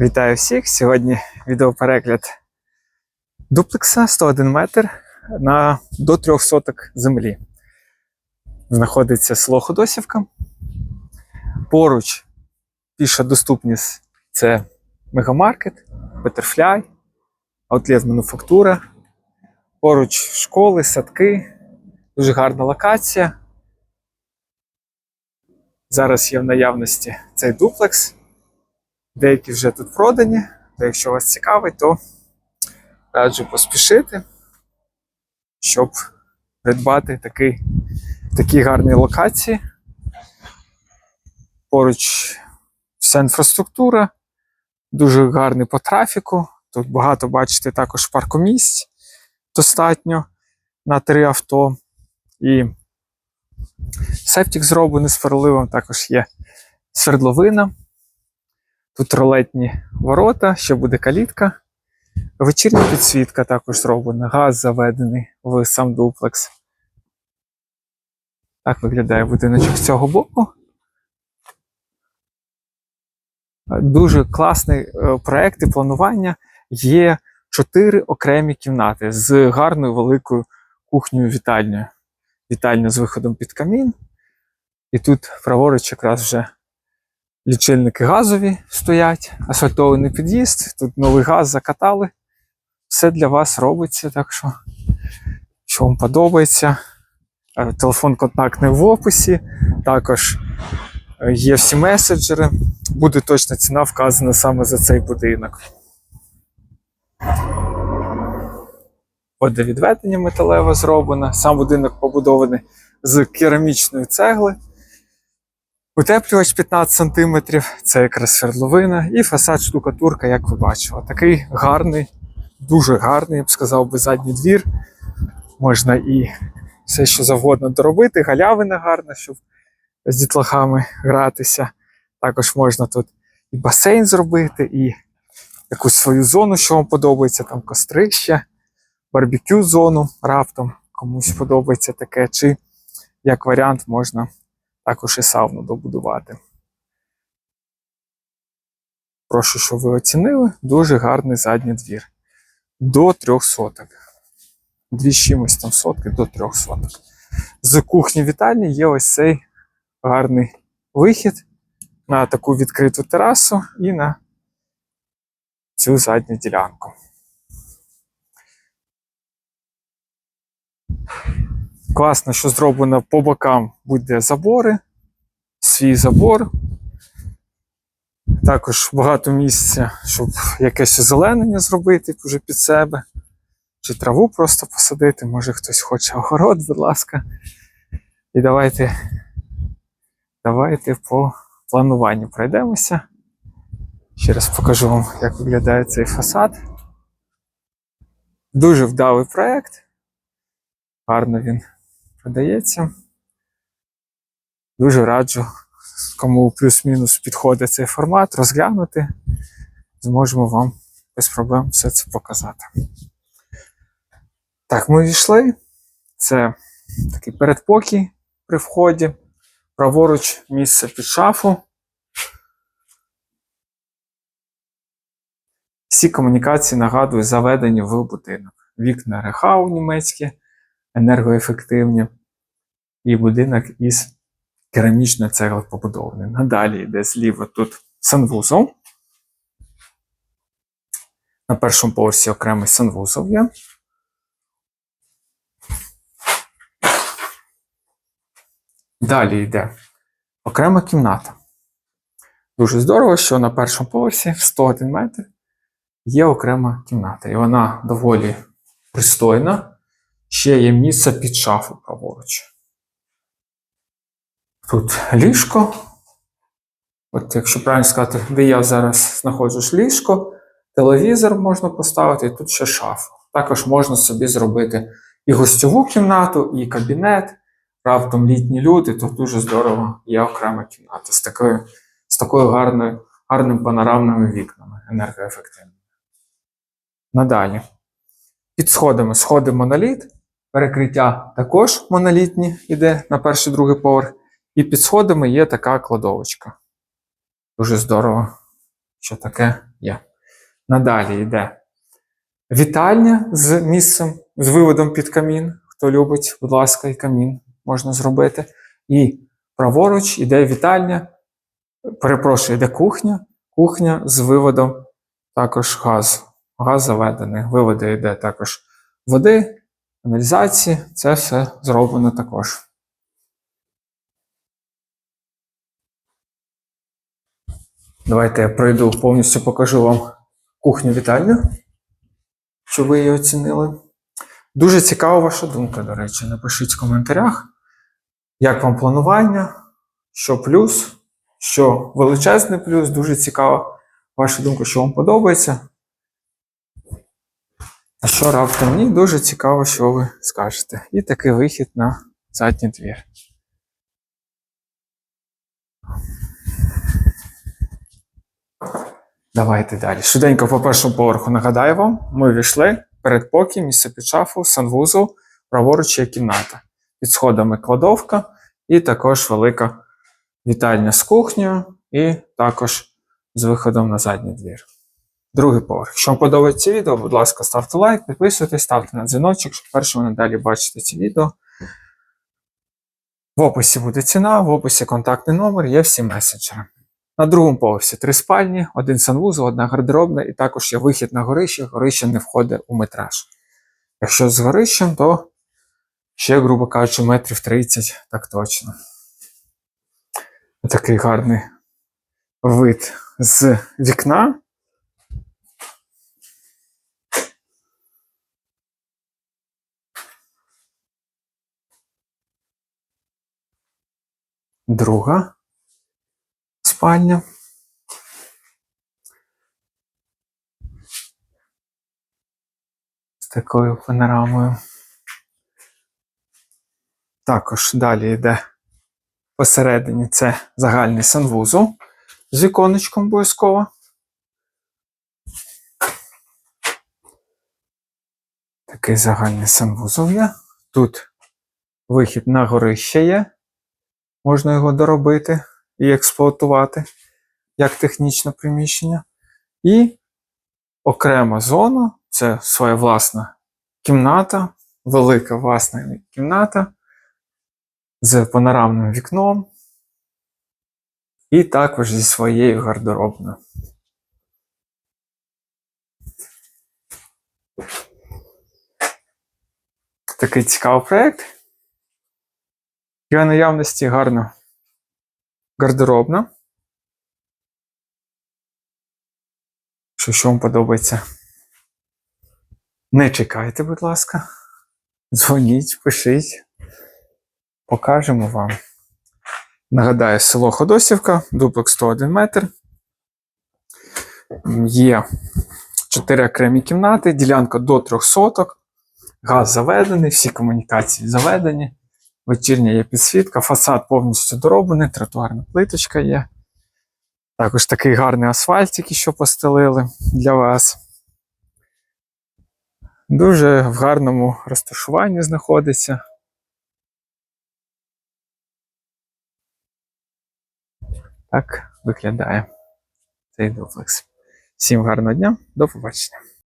Вітаю всіх! Сьогодні відеоперегляд дуплекса 101 метр на до 3 соток землі. Знаходиться село Ходосівка. Поруч піша доступність це мегамаркет, Бетерфляй, аутлет мануфактура. Поруч школи, садки, дуже гарна локація. Зараз є в наявності цей дуплекс. Деякі вже тут продані, то якщо вас цікавить, то раджу поспішити, щоб придбати такий, такі гарні локації. Поруч вся інфраструктура, дуже гарний по трафіку. Тут багато бачите також паркомісць достатньо на три авто. І септик зроблений з переливом, також є свердловина. Тут ролетні ворота, ще буде калітка. Вечірня підсвітка також зроблена, газ заведений в сам дуплекс. Так виглядає будиночок з цього боку. Дуже класний е, проект і планування. Є чотири окремі кімнати з гарною великою кухнею вітальнею. Вітальня з виходом під камін. І тут праворуч якраз вже лічильники газові стоять, асфальтований під'їзд, тут новий газ закатали. Все для вас робиться, так що, що вам подобається. Е, Телефон контактний в описі, також е, є всі меседжери. Буде точна ціна вказана саме за цей будинок. Водовідведення металеве зроблено. Сам будинок побудований з керамічної цегли. Утеплювач 15 см, це якраз свердловина, і фасад штукатурка, як ви бачили. Такий гарний, дуже гарний, я б сказав би, задній двір. Можна і все, що завгодно доробити. Галявина гарна, щоб з дітлахами гратися. Також можна тут і басейн зробити, і якусь свою зону, що вам подобається, там кострище, барбекю зону раптом комусь подобається таке, чи як варіант можна також і сауну добудувати. Прошу, щоб ви оцінили. Дуже гарний задній двір. До трьох соток. Дві чимось там сотки до трьох соток. З кухні вітальні є ось цей гарний вихід на таку відкриту терасу і на цю задню ділянку. Класно, що зроблено по бокам буде забори, свій забор. Також багато місця, щоб якесь озеленення зробити вже під себе. Чи траву просто посадити, може хтось хоче огород, будь ласка. І давайте, давайте по плануванню пройдемося. Ще раз покажу вам, як виглядає цей фасад. Дуже вдалий проєкт. Гарно він продається. Дуже раджу, кому плюс-мінус підходить цей формат, розглянути. Зможемо вам без проблем все це показати. Так, ми війшли. Це такий передпокій при вході. Праворуч місце під шафу. Всі комунікації нагадую заведені в будинок. Вікна рехау німецькі енергоефективні, і будинок із керамічної цегли побудований. Надалі йде зліва тут санвузол. На першому поверсі окремий санвузол є. Далі йде окрема кімната. Дуже здорово, що на першому поверсі в 101 метр є окрема кімната. І вона доволі пристойна ще є місце під шафу праворуч. Тут ліжко. От, якщо правильно сказати, де я зараз знаходжусь ліжко, телевізор можна поставити, і тут ще шафу. Також можна собі зробити і гостьову кімнату, і кабінет. Раптом літні люди, то дуже здорово є окрема кімната з такою, з такою гарною, гарним панорамними вікнами енергоефективними. Надалі. Під сходами сходи моноліт. Перекриття також монолітні йде на перший другий поверх. І під сходами є така кладовочка. Дуже здорово. що таке є. Надалі йде вітальня з місцем, з виводом під камін. Хто любить, будь ласка, і камін можна зробити. І праворуч йде вітальня, перепрошую, йде кухня, кухня з виводом також газу. Газ заведений. Виводи йде також води, каналізації. Це все зроблено також. Давайте я пройду повністю покажу вам кухню вітальню, щоб ви її оцінили. Дуже цікава ваша думка, до речі. Напишіть в коментарях, як вам планування, що плюс, що величезний плюс. Дуже цікава ваша думка, що вам подобається. А що раптом ні, дуже цікаво, що ви скажете. І такий вихід на задній двір. Давайте далі. Швиденько по першому поверху нагадаю вам, ми війшли передпокій, місце під шафу, санвузол, праворуч є кімната. Під сходами кладовка і також велика вітальня з кухнею, і також з виходом на задній двір. Другий поверх. Якщо вам подобається відео, будь ласка, ставте лайк, підписуйтесь, ставте на дзвіночок, щоб першими надалі бачити ці відео. В описі буде ціна, в описі контактний номер, є всі месенджери. На другому поверсі три спальні, один санвузол, одна гардеробна, і також є вихід на горище. Горище не входить у метраж. Якщо з горищем, то ще, грубо кажучи, метрів 30, так точно. Такий гарний вид з вікна. Друга спальня. З такою панорамою. Також далі йде посередині це загальний санвузол з віконечком обов'язково. Такий загальний санвузол є. Тут вихід на горище є. Можна його доробити і експлуатувати як технічне приміщення. І окрема зона це своя власна кімната, велика власна кімната з панорамним вікном. І також зі своєю гардеробною. Такий цікавий проєкт. Є наявності гарна гардеробна. Що, що вам подобається? Не чекайте, будь ласка. Дзвоніть, пишіть. Покажемо вам. Нагадаю, село Ходосівка, дуплекс 101 метр. Є 4 окремі кімнати, ділянка до 3 соток. Газ заведений, всі комунікації заведені. Вечірня є підсвітка, фасад повністю дороблений, тротуарна плиточка є. Також такий гарний асфальт, який що постелили для вас. Дуже в гарному розташуванні знаходиться. Так виглядає цей дуплекс. Всім гарного дня, до побачення.